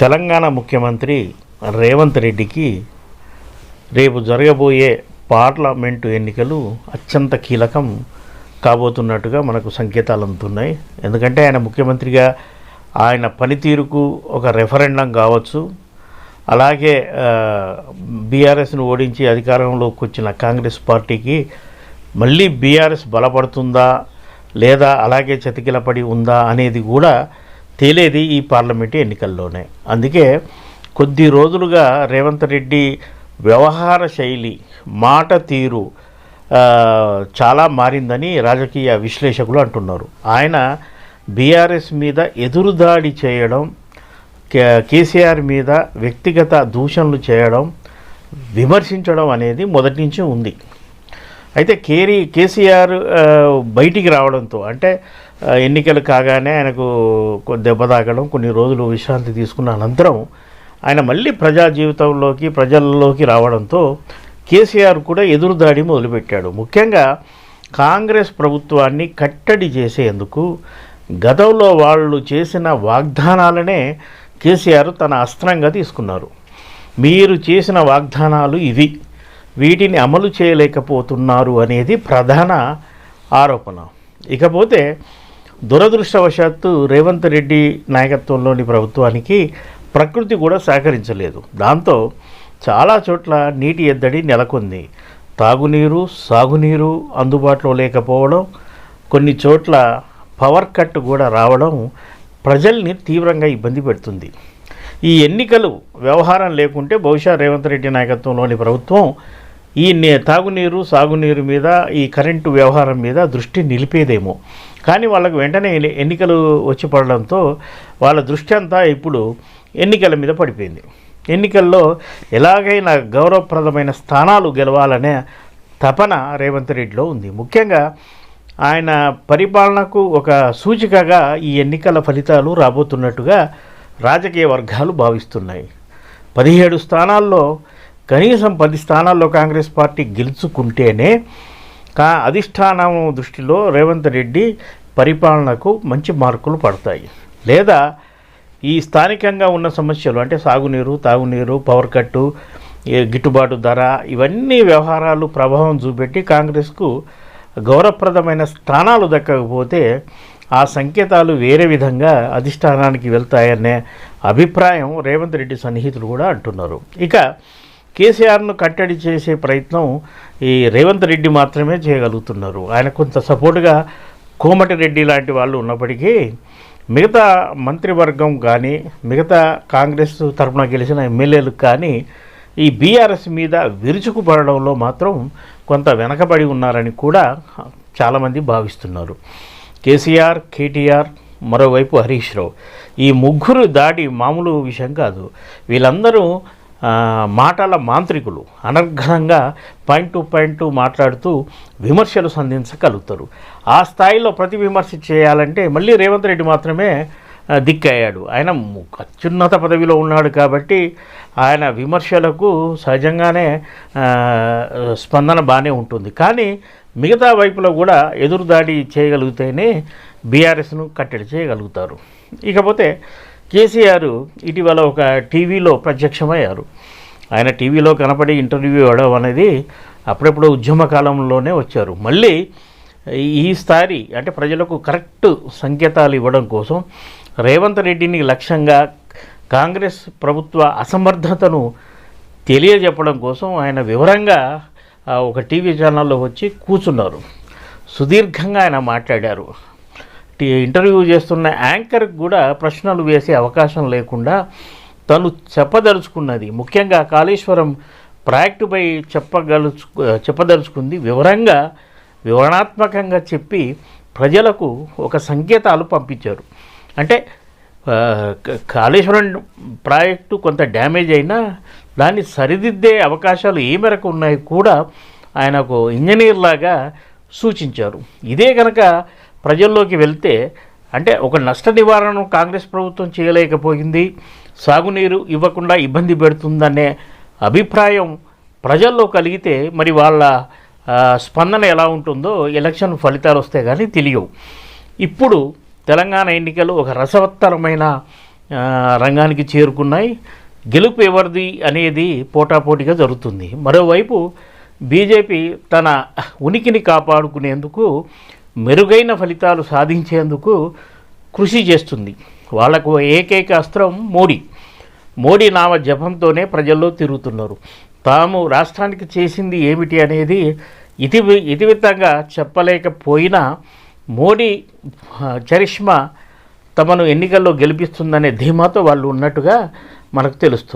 తెలంగాణ ముఖ్యమంత్రి రేవంత్ రెడ్డికి రేపు జరగబోయే పార్లమెంటు ఎన్నికలు అత్యంత కీలకం కాబోతున్నట్టుగా మనకు సంకేతాలు అందుతున్నాయి. ఎందుకంటే ఆయన ముఖ్యమంత్రిగా ఆయన పనితీరుకు ఒక రెఫరెండం కావచ్చు. అలాగే బీఆర్ఎస్ను ఓడించి అధికారంలోకి వచ్చిన కాంగ్రెస్ పార్టీకి మళ్ళీ బీఆర్ఎస్ బలపడుతుందా లేదా అలాగే చతికిలపడి ఉందా అనేది కూడా తేలేది ఈ పార్లమెంటు ఎన్నికల్లోనే. అందుకే కొద్ది రోజులుగా రేవంత్ రెడ్డి వ్యవహార శైలి మాట తీరు చాలా మారిందని రాజకీయ విశ్లేషకులు అంటున్నారు. ఆయన బీఆర్ఎస్ మీద ఎదురుదాడి చేయడం కే- కేసీఆర్ మీద వ్యక్తిగత దూషణలు చేయడం విమర్శించడం అనేది మొదటి నుంచి ఉంది. అయితే కేరీ కేసీఆర్ బయటికి రావడంతో అంటే ఎన్నికలు కాగానే ఆయనకు కొ- దెబ్బ తాగడం కొన్ని రోజులు విశ్రాంతి తీసుకున్న అనంతరం ఆయన మళ్ళీ ప్రజా జీవితంలోకి ప్రజల్లోకి రావడంతో కేసీఆర్ కూడా ఎదురుదాడి మొదలుపెట్టాడు. ముఖ్యంగా కాంగ్రెస్ ప్రభుత్వాన్ని కట్టడి చేసేందుకు గతంలో వాళ్ళు చేసిన వాగ్దానాలనే కేసీఆర్ తన అస్త్రంగా తీసుకున్నారు. మీరు చేసిన వాగ్దానాలు ఇవి. వీటిని అమలు చేయలేకపోతున్నారు అనేది ప్రధాన ఆరోపణ. ఇకపోతే దురదృష్టవశాత్తు రేవంత్ రెడ్డి నాయకత్వంలోని ప్రభుత్వానికి ప్రకృతి కూడా సహకరించలేదు. దాంతో చాలా చోట్ల నీటి ఎద్దడి నెలకొంది. తాగునీరు సాగునీరు అందుబాటులో లేకపోవడం కొన్ని చోట్ల పవర్ కట్ కూడా రావడం ప్రజల్ని తీవ్రంగా ఇబ్బంది పెడుతుంది. ఈ ఎన్నికలు వ్యవహారం లేకుంటే బహుశా రేవంత్ రెడ్డి నాయకత్వంలోని ప్రభుత్వం ఈ నే- తాగునీరు సాగునీరు మీద ఈ కరెంటు వ్యవహారం మీద దృష్టి నిలిపేదేమో. కానీ వాళ్ళకు వెంటనే ఎన్నికలు వచ్చి పడడంతో వాళ్ళ దృష్టి అంతా ఇప్పుడు ఎన్నికల మీద పడిపోయింది. ఎన్నికల్లో ఎలాగైనా గౌరవప్రదమైన స్థానాలు గెలవాలనే తపన రేవంత్ రెడ్డిలో ఉంది. ముఖ్యంగా ఆయన పరిపాలనకు ఒక సూచికగా ఈ ఎన్నికల ఫలితాలు రాబోతున్నట్టుగా రాజకీయ వర్గాలు భావిస్తున్నాయి. పదిహేడు స్థానాల్లో కనీసం పది స్థానాల్లో కాంగ్రెస్ పార్టీ గెలుచుకుంటేనే కా అధిష్టానం దృష్టిలో రేవంత్ రెడ్డి పరిపాలనకు మంచి మార్కులు పడతాయి. లేదా ఈ స్థానికంగా ఉన్న సమస్యలు అంటే సాగునీరు తాగునీరు పవర్ కట్టు గిట్టుబాటు ధర ఇవన్నీ వ్యవహారాలు ప్రభావం చూపెట్టి కాంగ్రెస్కు గౌరవప్రదమైన స్థానాలు దక్కకపోతే ఆ సంకేతాలు వేరే విధంగా అధిష్టానానికి వెళ్తాయనే అభిప్రాయం రేవంత్ రెడ్డి సన్నిహితులు కూడా అంటున్నారు. ఇక కేసీఆర్ను కట్టడి చేసే ప్రయత్నం ఈ రేవంత్ రెడ్డి మాత్రమే చేయగలుగుతున్నారు. ఆయన కొంత సపోర్టుగా కోమటిరెడ్డి లాంటి వాళ్ళు ఉన్నప్పటికీ మిగతా మంత్రివర్గం కానీ మిగతా కాంగ్రెస్ తరఫున గెలిచిన ఎమ్మెల్యేలు కానీ ఈ బీఆర్ఎస్ మీద విరుచుకుపడడంలో మాత్రం కొంత వెనకబడి ఉన్నారని కూడా చాలామంది భావిస్తున్నారు. కేసీఆర్ కేటీఆర్ మరోవైపు హరీష్ రావు ఈ ముగ్గురు దాడి మామూలు విషయం కాదు. వీళ్ళందరూ మాటల మాంత్రికులు అనర్ఘనంగా పాయింట్ టు పాయింట్ మాట్లాడుతూ విమర్శలు సంధించగలుగుతారు. ఆ స్థాయిలో ప్రతి విమర్శ చేయాలంటే మళ్ళీ రేవంత్ రెడ్డి మాత్రమే దిక్కయ్యాడు ఆయన అత్యున్నత పదవిలో ఉన్నాడు కాబట్టి ఆయన విమర్శలకు సహజంగానే స్పందన బాగానే ఉంటుంది. కానీ మిగతా వైపులో కూడా ఎదురుదాడి చేయగలిగితేనే బీఆర్ఎస్ను కట్టడి చేయగలుగుతారు. ఇకపోతే కేసీఆర్ ఇటీవల ఒక టీవీలో ప్రత్యక్షమయ్యారు. ఆయన టీవీలో కనపడి ఇంటర్వ్యూ ఇవ్వడం అనేది అప్పుడప్పుడు ఉద్యమ కాలంలోనే వచ్చారు. మళ్ళీ ఈసారి అంటే ప్రజలకు కరెక్ట్ సంకేతాలు ఇవ్వడం కోసం రేవంత్ రెడ్డిని లక్ష్యంగా కాంగ్రెస్ ప్రభుత్వ అసమర్థతను తెలియజెప్పడం కోసం ఆయన వివరంగా ఒక టీవీ ఛానల్లో వచ్చి కూర్చున్నారు. సుదీర్ఘంగా ఆయన మాట్లాడారు. ఇంటర్వ్యూ చేస్తున్న యాంకర్కి కూడా ప్రశ్నలు వేసే అవకాశం లేకుండా తను చెప్పదలుచుకున్నది. ముఖ్యంగా కాళేశ్వరం ప్రాజెక్టుపై చెప్పగలుచు చెప్పదలుచుకుంది. వివరంగా వివరణాత్మకంగా చెప్పి ప్రజలకు ఒక సంకేతాలు పంపించారు. అంటే కాళేశ్వరం ప్రాజెక్టు కొంత డ్యామేజ్ అయినా దాన్ని సరిదిద్దే అవకాశాలు ఏ మేరకు ఉన్నాయి కూడా ఆయనకు ఒక ఇంజనీర్లాగా సూచించారు. ఇదే కనుక ప్రజల్లోకి వెళ్తే అంటే ఒక నష్ట నివారణ కాంగ్రెస్ ప్రభుత్వం చేయలేకపోయింది. సాగునీరు ఇవ్వకుండా ఇబ్బంది పెడుతుందనే అభిప్రాయం ప్రజల్లో కలిగితే మరి వాళ్ళ స్పందన ఎలా ఉంటుందో ఎలక్షన్ ఫలితాలు వస్తే కానీ తెలియవు. ఇప్పుడు తెలంగాణ ఎన్నికలు ఒక రసవత్తరమైన రంగానికి చేరుకున్నాయి. గెలుపు ఎవరిది అనేది పోటాపోటీగా జరుగుతుంది. మరోవైపు బీజేపీ తన ఉనికిని కాపాడుకునేందుకు మెరుగైన ఫలితాలు సాధించేందుకు కృషి చేస్తుంది. వాళ్ళకు ఏకైక అస్త్రం మోడీ. మోడీ నామ జపంతోనే ప్రజల్లో తిరుగుతున్నారు. తాము రాష్ట్రానికి చేసింది ఏమిటి అనేది ఇతి ఇతివిత్తంగా చెప్పలేకపోయినా మోడీ చరిష్మా తమను ఎన్నికల్లో గెలిపిస్తుందనే ధీమాతో వాళ్ళు ఉన్నట్టుగా మనకు తెలుస్తుంది.